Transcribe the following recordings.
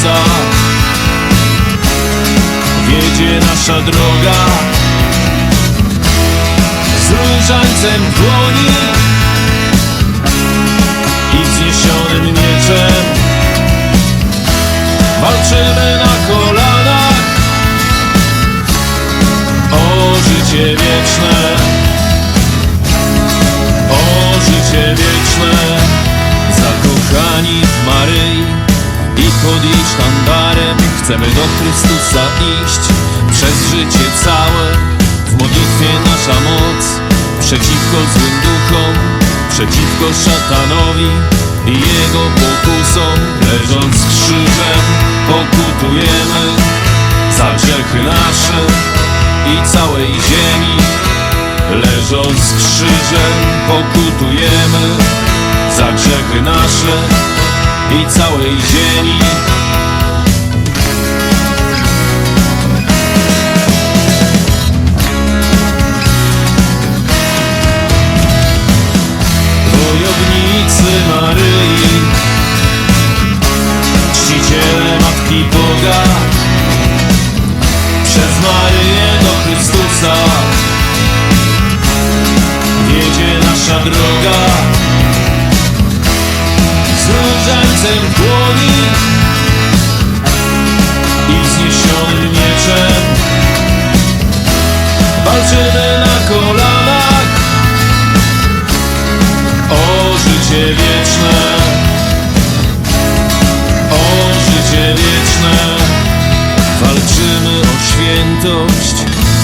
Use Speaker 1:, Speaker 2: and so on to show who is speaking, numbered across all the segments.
Speaker 1: pasa Wiedzie nasza droga. Z różańcem dłoni I wzniesionym mieczem. Walczymy na kolanach O życie wieczne. O życie wieczne. Zakochani w Maryi. I pod jej sztandarem Chcemy do Chrystusa iść Przez życie całe. W modlitwie nasza moc Przeciwko złym duchom Przeciwko szatanowi I jego pokusom. Leżąc krzyżem Pokutujemy Za grzechy nasze I całej ziemi. Leżąc krzyżem pokutujemy za grzechy nasze i całej ziemi. Wojownicy Maryi, czciciele Matki Boga, przez Maryję do Chrystusa wiedzie nasza droga i wzniesionym mieczem. Walczymy na kolanach o życie wieczne. O życie wieczne. Walczymy o świętość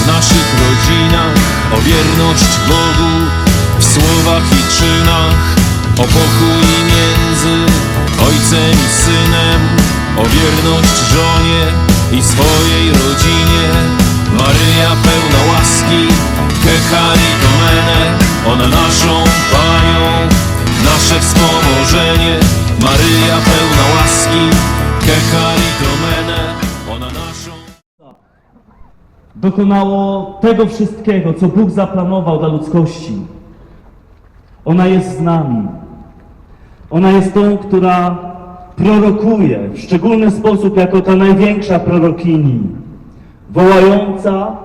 Speaker 1: w naszych rodzinach o wierność Bogu w słowach i czynach o pokój między ojcem i synem, o wierność żonie i swojej rodzinie. Maryja pełna łaski, Kechari Domene, ona naszą Panią, nasze wspomożenie. Maryja pełna łaski, Kechari Domene, ona naszą...
Speaker 2: dokonało tego wszystkiego, co Bóg zaplanował dla ludzkości. Ona jest z nami. Ona jest tą, która prorokuje w szczególny sposób jako ta największa prorokini, wołająca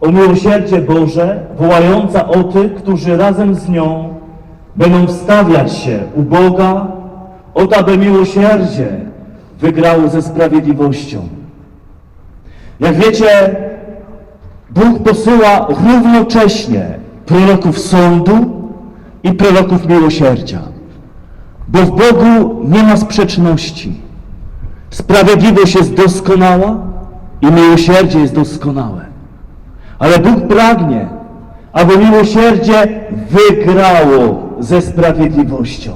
Speaker 2: o miłosierdzie Boże, wołająca o tych, którzy razem z nią będą wstawiać się u Boga, o to, aby miłosierdzie wygrało ze sprawiedliwością. Jak wiecie, Bóg posyła równocześnie proroków sądu i proroków miłosierdzia. Bo w Bogu nie ma sprzeczności. Sprawiedliwość jest doskonała i miłosierdzie jest doskonałe. Ale Bóg pragnie, aby miłosierdzie wygrało ze sprawiedliwością.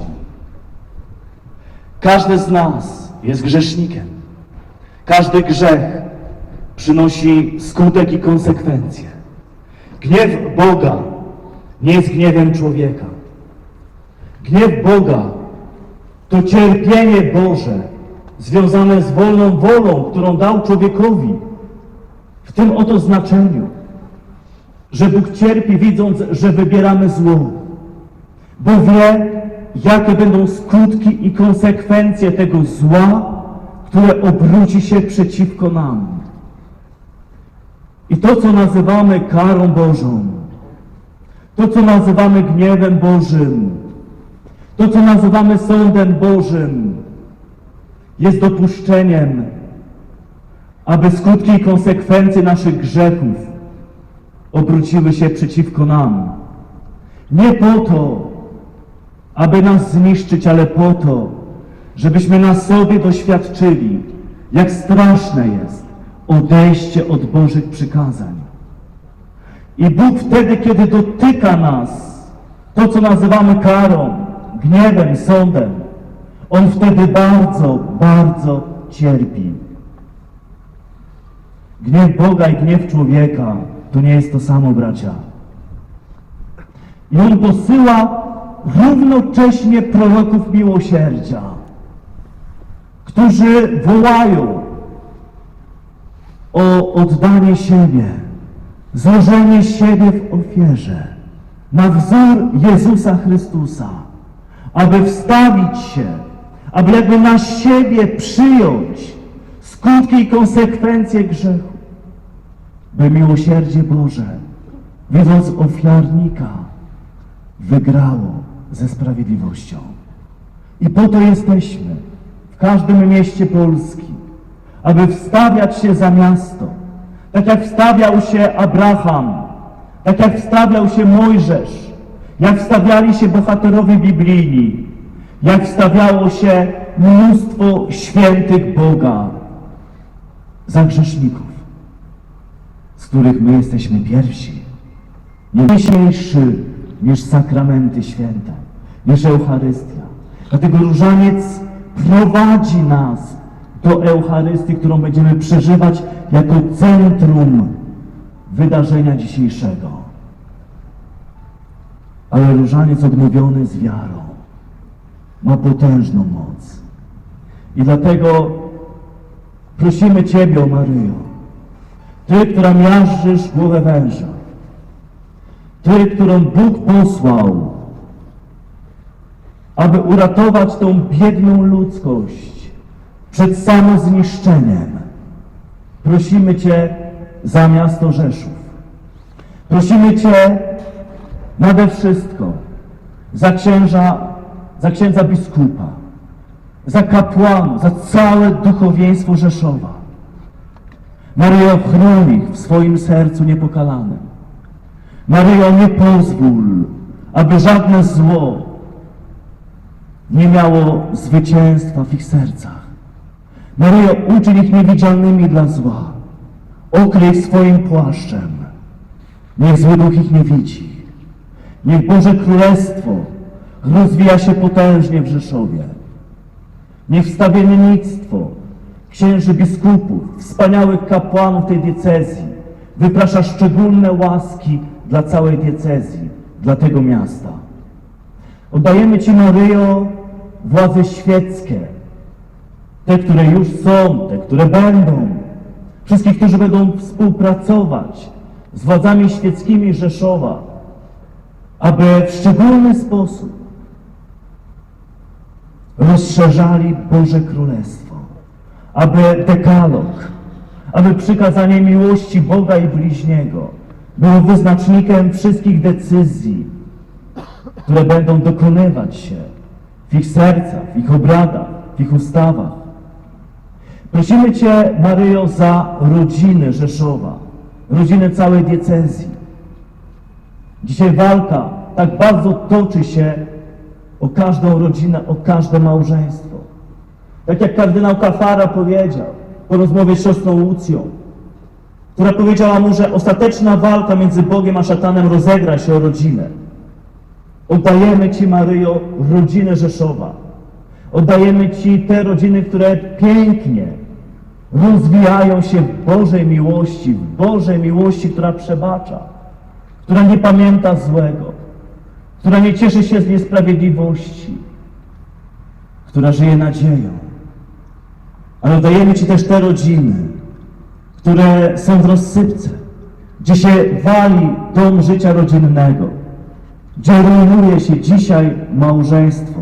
Speaker 2: Każdy z nas jest grzesznikiem. Każdy grzech przynosi skutek i konsekwencje. Gniew Boga nie jest gniewem człowieka. Gniew Boga to cierpienie Boże związane z wolną wolą, którą dał człowiekowi. W tym oto znaczeniu, że Bóg cierpi widząc, że wybieramy zło, bo wie, jakie będą skutki i konsekwencje tego zła, które obróci się przeciwko nam. I to, co nazywamy karą Bożą, to, co nazywamy gniewem Bożym, to, co nazywamy sądem Bożym, jest dopuszczeniem, aby skutki i konsekwencje naszych grzechów obróciły się przeciwko nam. Nie po to, aby nas zniszczyć, ale po to, żebyśmy na sobie doświadczyli, jak straszne jest odejście od Bożych przykazań. I Bóg wtedy, kiedy dotyka nas, to co nazywamy karą, gniewem, sądem, On wtedy bardzo, bardzo cierpi. Gniew Boga i gniew człowieka to nie jest to samo, bracia. I On posyła równocześnie proroków miłosierdzia, którzy wołają o oddanie siebie, złożenie siebie w ofierze na wzór Jezusa Chrystusa, aby wstawić się, aby jakby na siebie przyjąć skutki i konsekwencje grzechu. by miłosierdzie Boże, widząc ofiarnika, wygrało ze sprawiedliwością. I po to jesteśmy w każdym mieście Polski, aby wstawiać się za miasto, tak jak wstawiał się Abraham, tak jak wstawiał się Mojżesz, jak wstawiali się bohaterowie biblijni, jak wstawiało się mnóstwo świętych Boga za grzeszników, z których my jesteśmy pierwsi, nie mniejszy niż sakramenty święte, niż Eucharystia. Dlatego różaniec prowadzi nas do Eucharystii, którą będziemy przeżywać jako centrum wydarzenia dzisiejszego. Ale różaniec odnowiony z wiarą ma potężną moc. I dlatego prosimy Ciebie, o Maryjo, Ty, która miażdżysz głowę węża, Ty, którą Bóg posłał, aby uratować tą biedną ludzkość przed samozniszczeniem. Prosimy Cię za miasto Rzeszów. Prosimy Cię nade wszystko za księża, za księdza biskupa, za kapłanów, za całe duchowieństwo Rzeszowa. Maryjo, chroń ich w swoim sercu niepokalanym. Maryjo, nie pozwól, aby żadne zło nie miało zwycięstwa w ich sercach. Maryjo, uczyń ich niewidzialnymi dla zła. Okryj swoim płaszczem. Niech zły duch ich nie widzi. Niech Boże Królestwo rozwija się potężnie w Rzeszowie. Niech wstawiennictwo księży biskupów, wspaniałych kapłanów tej diecezji wyprasza szczególne łaski dla całej diecezji, dla tego miasta. Oddajemy Ci, Maryjo, władze świeckie, te, które już są, te, które będą, wszystkich, którzy będą współpracować z władzami świeckimi Rzeszowa, aby w szczególny sposób rozszerzali Boże Królestwo, aby dekalog, aby przykazanie miłości Boga i bliźniego było wyznacznikiem wszystkich decyzji, które będą dokonywać się w ich sercach, w ich obradach, w ich ustawach. Prosimy Cię, Maryjo, za rodziny Rzeszowa, rodziny całej diecezji. Dzisiaj walka tak bardzo toczy się o każdą rodzinę, o każde małżeństwo. Tak jak kardynał Kafara powiedział po rozmowie z siostrą Łucją, która powiedziała mu, że ostateczna walka między Bogiem a szatanem rozegra się o rodzinę. Oddajemy Ci, Maryjo, rodzinę Rzeszowa. Oddajemy Ci te rodziny, które pięknie rozwijają się w Bożej miłości, w Bożej miłości, która przebacza, która nie pamięta złego, która nie cieszy się z niesprawiedliwości, która żyje nadzieją. Ale oddajemy Ci też te rodziny, które są w rozsypce, gdzie się wali dom życia rodzinnego, gdzie rujnuje się dzisiaj małżeństwo.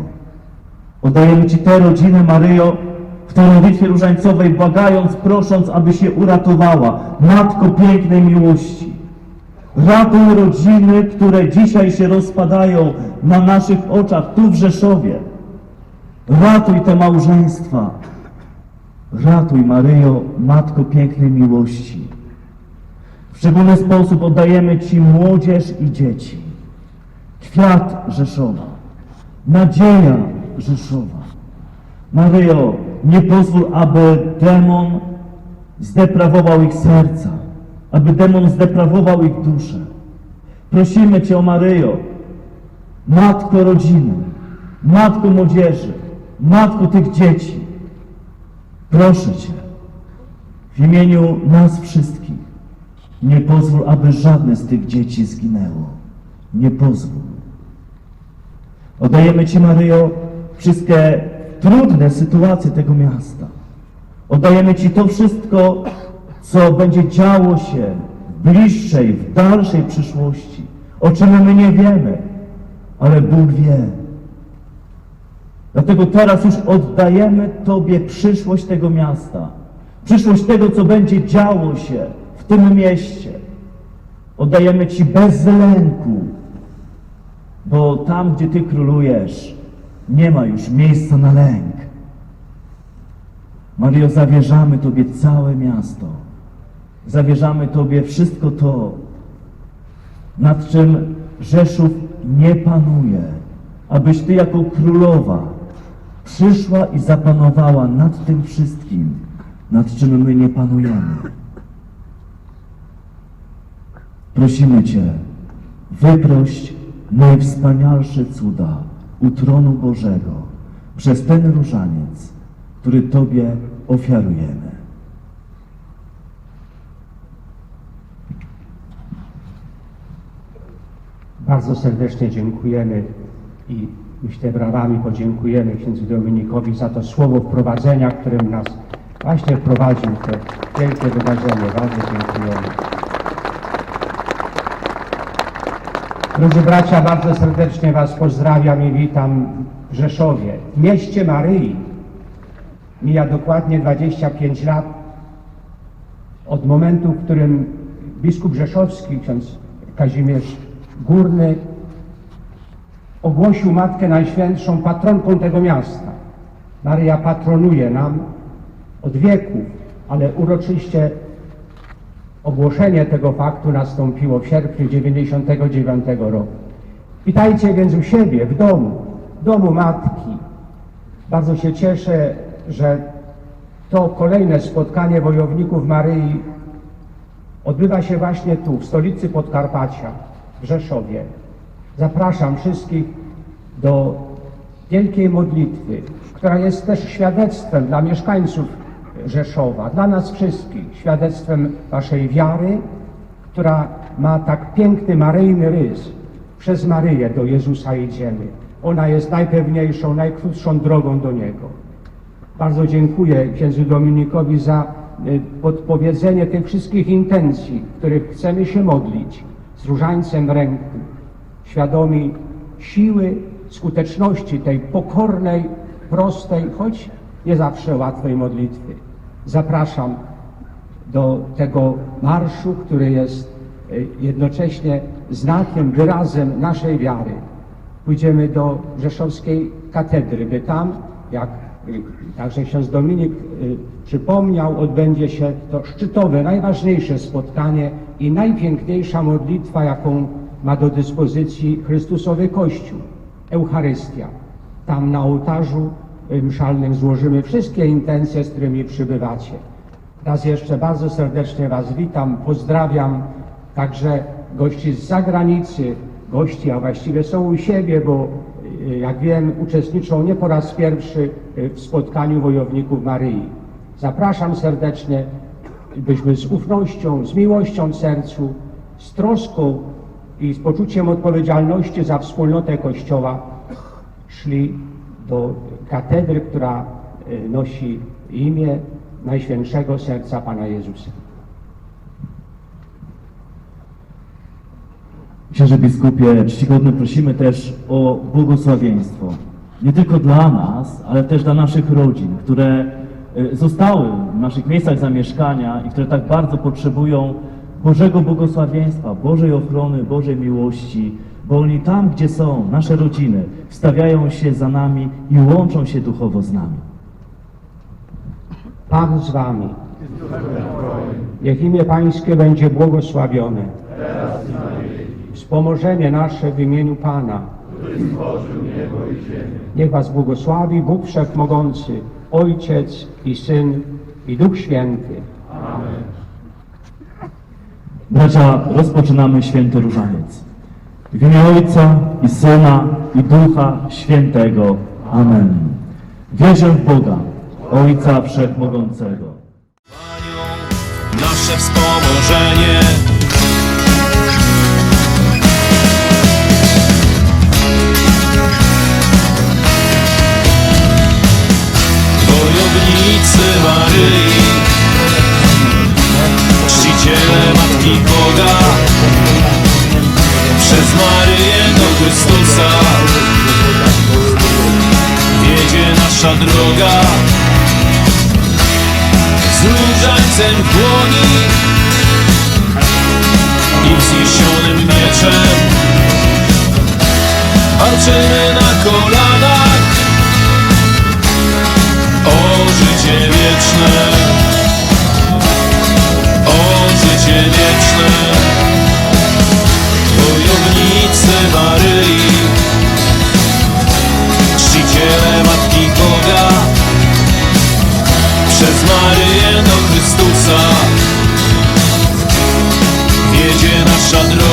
Speaker 2: Oddajemy Ci tę rodzinę, Maryjo, w tej modlitwie różańcowej, błagając, prosząc, aby się uratowała. Matko pięknej miłości. Ratuj rodziny, które dzisiaj się rozpadają na naszych oczach, tu w Rzeszowie. Ratuj te małżeństwa. Ratuj, Maryjo, Matko pięknej miłości. W szczególny sposób oddajemy Ci młodzież i dzieci. Kwiat Rzeszowa. Nadzieja Rzeszowa. Maryjo, nie pozwól, aby demon zdeprawował ich serca, aby demon zdeprawował ich duszę. Prosimy Cię o Maryjo, Matko rodziny, Matko młodzieży, Matko tych dzieci. Proszę Cię, w imieniu nas wszystkich, nie pozwól, aby żadne z tych dzieci zginęło. Nie pozwól. Oddajemy Ci, Maryjo, wszystkie trudne sytuacje tego miasta. Oddajemy Ci to wszystko, co będzie działo się w bliższej, w dalszej przyszłości, o czym my nie wiemy, ale Bóg wie. Dlatego teraz już oddajemy Tobie przyszłość tego miasta, przyszłość tego, co będzie działo się w tym mieście. Oddajemy Ci bez lęku, bo tam, gdzie Ty królujesz, nie ma już miejsca na lęk. Mario, zawierzamy Tobie całe miasto. Zawierzamy Tobie wszystko to, nad czym Rzeszów nie panuje, abyś Ty jako królowa przyszła i zapanowała nad tym wszystkim, nad czym my nie panujemy. Prosimy Cię, wyprość najwspanialsze cuda u tronu Bożego przez ten różaniec, który Tobie ofiarujemy.
Speaker 3: Bardzo serdecznie dziękujemy i myślę brawami podziękujemy księdzu Dominikowi za to słowo wprowadzenia, którym nas właśnie wprowadził w to wielkie wydarzenie. Bardzo dziękujemy. Drodzy bracia, bardzo serdecznie Was pozdrawiam i witam w Rzeszowie, w mieście Maryi. Mija dokładnie 25 lat od momentu, w którym biskup rzeszowski, ksiądz Kazimierz Górny, ogłosił Matkę Najświętszą patronką tego miasta. Maryja patronuje nam od wieków, ale uroczyście ogłoszenie tego faktu nastąpiło w sierpniu 99 roku. Witajcie więc u siebie, w domu, w domu Matki. Bardzo się cieszę, że to kolejne spotkanie wojowników Maryi odbywa się właśnie tu, w stolicy Podkarpacia, w Rzeszowie. Zapraszam wszystkich do wielkiej modlitwy, która jest też świadectwem dla mieszkańców Rzeszowa, dla nas wszystkich, świadectwem Waszej wiary, która ma tak piękny maryjny rys. Przez Maryję do Jezusa idziemy. Ona jest najpewniejszą, najkrótszą drogą do Niego. Bardzo dziękuję księdzu Dominikowi za y, podpowiedzenie tych wszystkich intencji, których chcemy się modlić z różańcem w ręku, świadomi siły, skuteczności tej pokornej, prostej, choć nie zawsze łatwej modlitwy. Zapraszam do tego marszu, który jest y, jednocześnie znakiem, wyrazem naszej wiary. Pójdziemy do Rzeszowskiej Katedry, by tam, jak także ksiądz Dominik y, przypomniał, odbędzie się to szczytowe, najważniejsze spotkanie i najpiękniejsza modlitwa, jaką ma do dyspozycji Chrystusowy Kościół, Eucharystia. Tam na ołtarzu y, mszalnym złożymy wszystkie intencje, z którymi przybywacie. Raz jeszcze bardzo serdecznie Was witam, pozdrawiam także gości z zagranicy, gości, a właściwie są u siebie, bo jak wiem, uczestniczą nie po raz pierwszy y, w spotkaniu wojowników Maryi. Zapraszam serdecznie, byśmy z ufnością, z miłością w sercu, z troską i z poczuciem odpowiedzialności za wspólnotę Kościoła szli do katedry, która y, nosi imię Najświętszego Serca Pana Jezusa.
Speaker 2: Księże biskupie, czcigodny prosimy też o błogosławieństwo. Nie tylko dla nas, ale też dla naszych rodzin, które y, zostały w naszych miejscach zamieszkania i które tak bardzo potrzebują Bożego błogosławieństwa, Bożej ochrony, Bożej miłości, bo oni tam, gdzie są, nasze rodziny, wstawiają się za nami i łączą się duchowo z nami.
Speaker 3: Pan z wami. Niech imię Pańskie będzie błogosławione. Wspomożenie nasze w imieniu Pana. Niech was błogosławi Bóg Wszechmogący, Ojciec i Syn i Duch Święty.
Speaker 2: Bracia, rozpoczynamy święty różaniec. W imię Ojca i Syna i Ducha Świętego. Amen. Wierzę w Boga, Ojca Wszechmogącego.
Speaker 1: Panią, nasze wspomożenie. Maryi Chrzciciele Matki Boga Przez Maryję do Chrystusa Wiedzie nasza droga Z różańcem dłoni I wzniesionym mieczem Walczymy na kolanach życie wieczne. O życie wieczne. Wojownicy Maryi. Czciciele Matki Boga. Przez Maryję do Chrystusa. Wiedzie nasza droga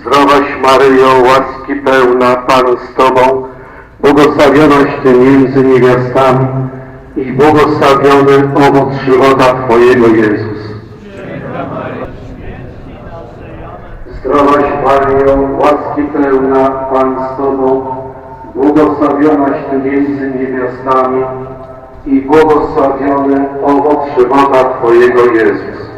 Speaker 4: Zdrowaś Maryjo, łaski pełna Pan z Tobą, błogosławionaś Ty między niewiastami i błogosławiony owoc żywota Twojego Jezus. Zdrowaś Maryjo, łaski pełna Pan z Tobą, błogosławionaś Ty między niewiastami i błogosławiony owoc żywota Twojego Jezus.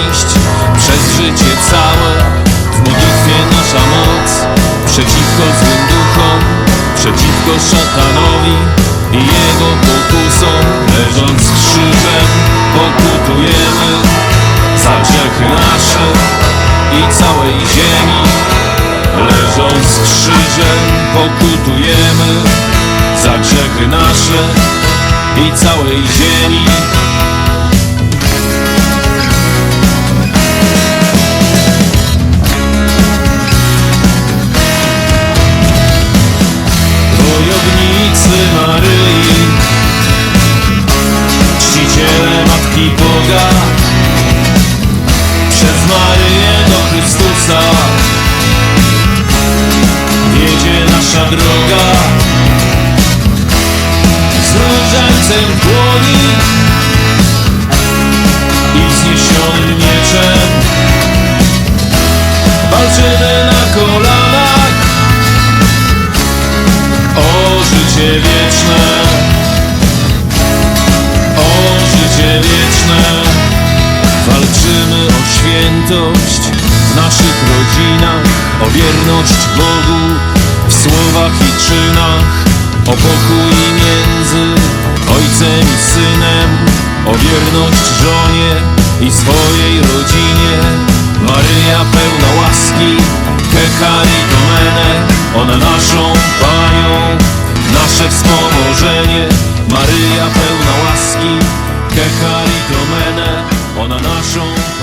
Speaker 1: iść przez życie całe. W modlitwie nasza moc Przeciwko złym duchom Przeciwko szatanowi I jego pokusom. Leżąc krzyżem Pokutujemy Za grzechy nasze I całej ziemi. Leżąc krzyżem Pokutujemy Za grzechy nasze I całej ziemi. I Boga. Przez Maryję do Chrystusa Wiedzie nasza droga. Z różańcem dłoni I wzniesionym mieczem. Walczymy na kolanach O życie wieczne. Świętość w naszych rodzinach O wierność Bogu w słowach i czynach O pokój między ojcem i synem O wierność żonie i swojej rodzinie. Maryja pełna łaski Kekari Domene Ona naszą Panią Nasze wspomożenie. Maryja pełna łaski Kekari Domene Ona naszą